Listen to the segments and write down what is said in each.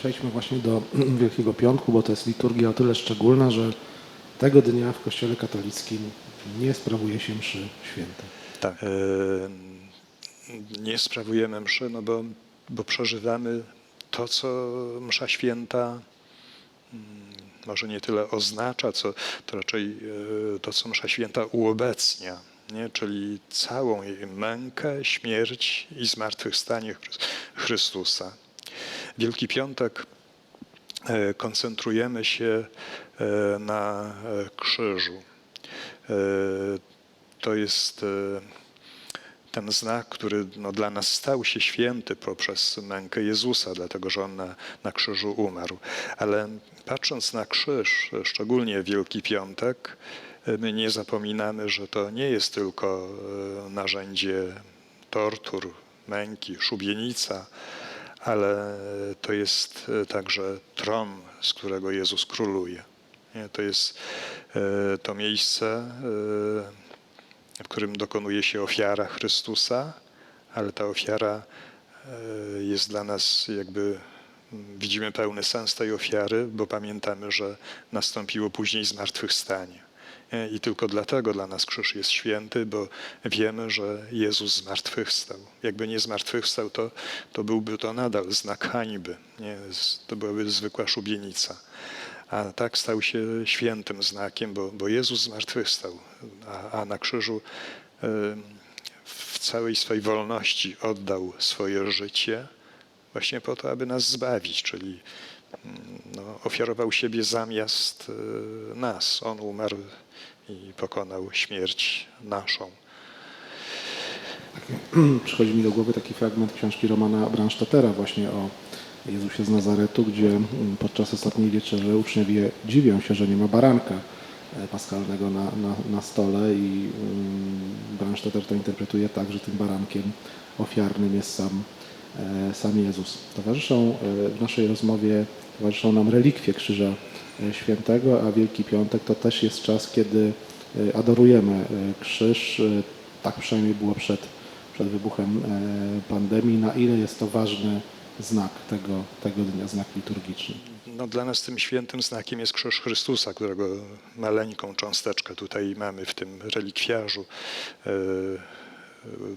przejdźmy właśnie do Wielkiego Piątku, bo to jest liturgia o tyle szczególna, że tego dnia w Kościele katolickim nie sprawuje się mszy świętej. Tak. E, Nie sprawujemy mszy, no bo, bo przeżywamy to, co msza święta mm, może nie tyle oznacza, co to raczej e, to, co msza święta uobecnia, nie? czyli całą jej mękę, śmierć i zmartwychwstanie Chrys- Chrystusa. Wielki Piątek e, koncentrujemy się e, na e, krzyżu. To jest ten znak, który no, dla nas stał się święty poprzez mękę Jezusa, dlatego że On na, na krzyżu umarł. Ale patrząc na krzyż, szczególnie Wielki Piątek, my nie zapominamy, że to nie jest tylko narzędzie tortur, męki, szubienica, ale to jest e, także tron, z którego Jezus króluje. To jest e, to miejsce, e, w którym dokonuje się ofiara Chrystusa, ale ta ofiara jest dla nas jakby widzimy pełny sens tej ofiary, bo pamiętamy, że nastąpiło później zmartwychwstanie. Nie? I tylko dlatego dla nas krzyż jest święty, bo wiemy, że Jezus zmartwychwstał. Jakby nie zmartwychwstał, to, to byłby to nadal znak hańby. Nie? To byłaby zwykła szubienica. A tak stał się świętym znakiem, bo, bo Jezus zmartwychwstał, a, a na krzyżu e, w całej swojej wolności oddał swoje życie właśnie po to, aby nas zbawić, czyli no, ofiarował siebie zamiast e, nas. On umarł i pokonał śmierć naszą. Przychodzi mi do głowy taki fragment książki Romana Bransztatera właśnie o Jezusie z Nazaretu, gdzie mm, podczas ostatniej wieczerzy uczniowie dziwią się, że nie ma baranka e, paschalnego na, na, na stole i mm, Bransztater to interpretuje tak, że tym barankiem ofiarnym jest sam, sam Jezus. Towarzyszą e, w naszej rozmowie, towarzyszą nam relikwie Krzyża e, Świętego, a Wielki Piątek to też jest czas, kiedy e, adorujemy e, krzyż. E, Tak przynajmniej było przed, przed wybuchem e, pandemii. Na ile jest to ważny znak tego, tego dnia, znak liturgiczny? No, dla nas tym świętym znakiem jest krzyż Chrystusa, którego maleńką cząsteczkę tutaj mamy w tym relikwiarzu e,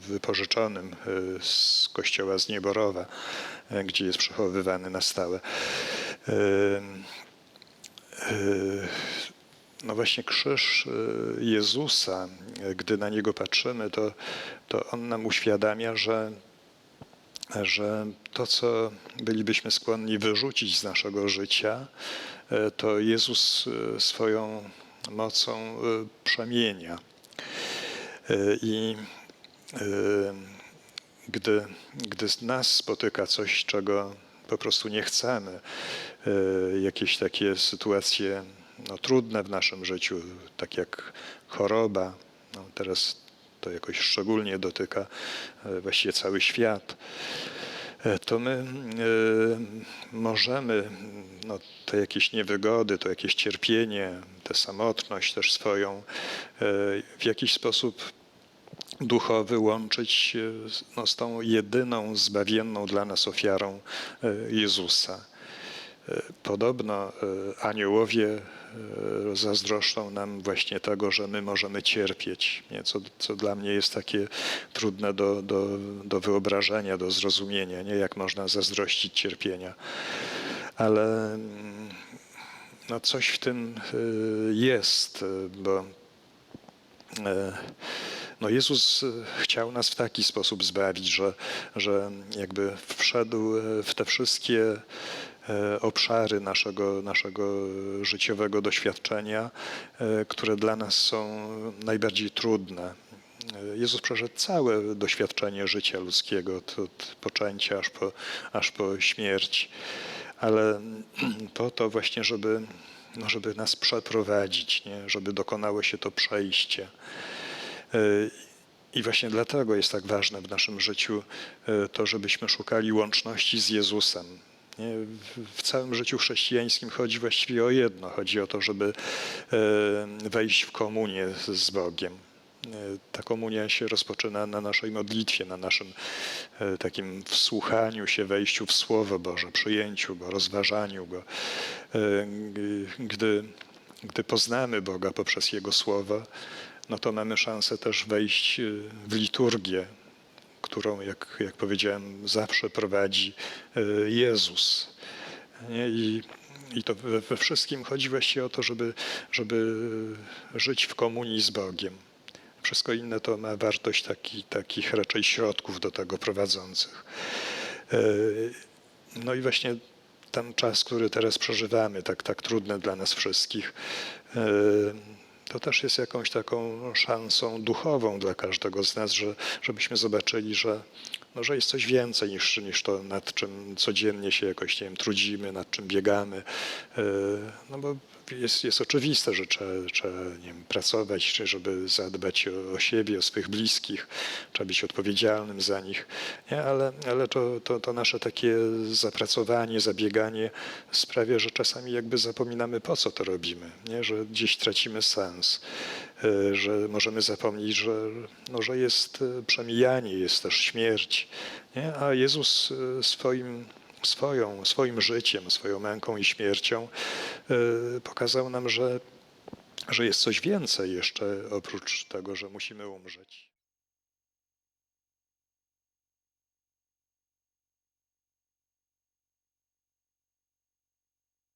wypożyczonym e, z kościoła z Nieborowa, e, gdzie jest przechowywany na stałe. E, No właśnie krzyż Jezusa, gdy na niego patrzymy, to, to on nam uświadamia, że że to, co bylibyśmy skłonni wyrzucić z naszego życia, to Jezus swoją mocą przemienia. I gdy, gdy nas spotyka coś, czego po prostu nie chcemy, e, jakieś takie sytuacje no, trudne w naszym życiu, tak jak choroba, no, teraz to jakoś szczególnie dotyka e, właściwie cały świat, e, to my możemy no, te jakieś niewygody, to jakieś cierpienie, tę samotność też swoją w jakiś sposób duchowy łączyć e, no, z tą jedyną zbawienną dla nas ofiarą e, Jezusa. E, Podobno aniołowie zazdroszczą nam właśnie tego, że my możemy cierpieć, nie? Co, co dla mnie jest takie trudne do, do, do wyobrażenia, do zrozumienia, nie? jak można zazdrościć cierpienia. Ale mm, no coś w tym jest, bo no Jezus e, chciał nas w taki sposób zbawić, że, że jakby wszedł e, w te wszystkie e, obszary naszego, naszego życiowego doświadczenia, które dla nas są najbardziej trudne. Jezus przeszedł całe doświadczenie życia ludzkiego, od, od poczęcia aż po, aż po śmierć, ale po to właśnie, żeby, no żeby nas przeprowadzić, nie? żeby dokonało się to przejście. E, I właśnie dlatego jest tak ważne w naszym życiu e, to, żebyśmy szukali łączności z Jezusem. W- całym życiu chrześcijańskim chodzi właściwie o jedno. Chodzi o to, żeby e, wejść w komunię z Bogiem. ta komunia się rozpoczyna na naszej modlitwie, na naszym e, takim wsłuchaniu się, wejściu w Słowo Boże, przyjęciu Go, rozważaniu Go. E, Gdy, gdy poznamy Boga poprzez Jego Słowo, no to mamy szansę też wejść e, w liturgię, którą, jak, jak powiedziałem, zawsze prowadzi e, Jezus. I, i to we, wszystkim chodzi właściwie o to, żeby, żeby żyć w komunii z Bogiem. Wszystko inne to ma wartość taki, takich raczej środków do tego prowadzących. No i właśnie ten czas, który teraz przeżywamy, tak, tak trudny dla nas wszystkich, to też jest jakąś taką szansą duchową dla każdego z nas, że, żebyśmy zobaczyli, że, no, że jest coś więcej niż, niż to, nad czym codziennie się jakoś nie wiem, trudzimy, nad czym biegamy. E, No bo jest, jest oczywiste, że trzeba, trzeba nie wiem, pracować, żeby zadbać o, o siebie, o swych bliskich, trzeba być odpowiedzialnym za nich, nie? ale, ale to, to, to nasze takie zapracowanie, zabieganie sprawia, że czasami jakby zapominamy po co to robimy, nie? że gdzieś tracimy sens, że możemy zapomnieć, że, no, że jest e, przemijanie, jest też śmierć, nie? a Jezus e, swoim swoją, swoim życiem, swoją męką i śmiercią e, pokazał nam, że, że jest coś więcej jeszcze oprócz tego, że musimy umrzeć.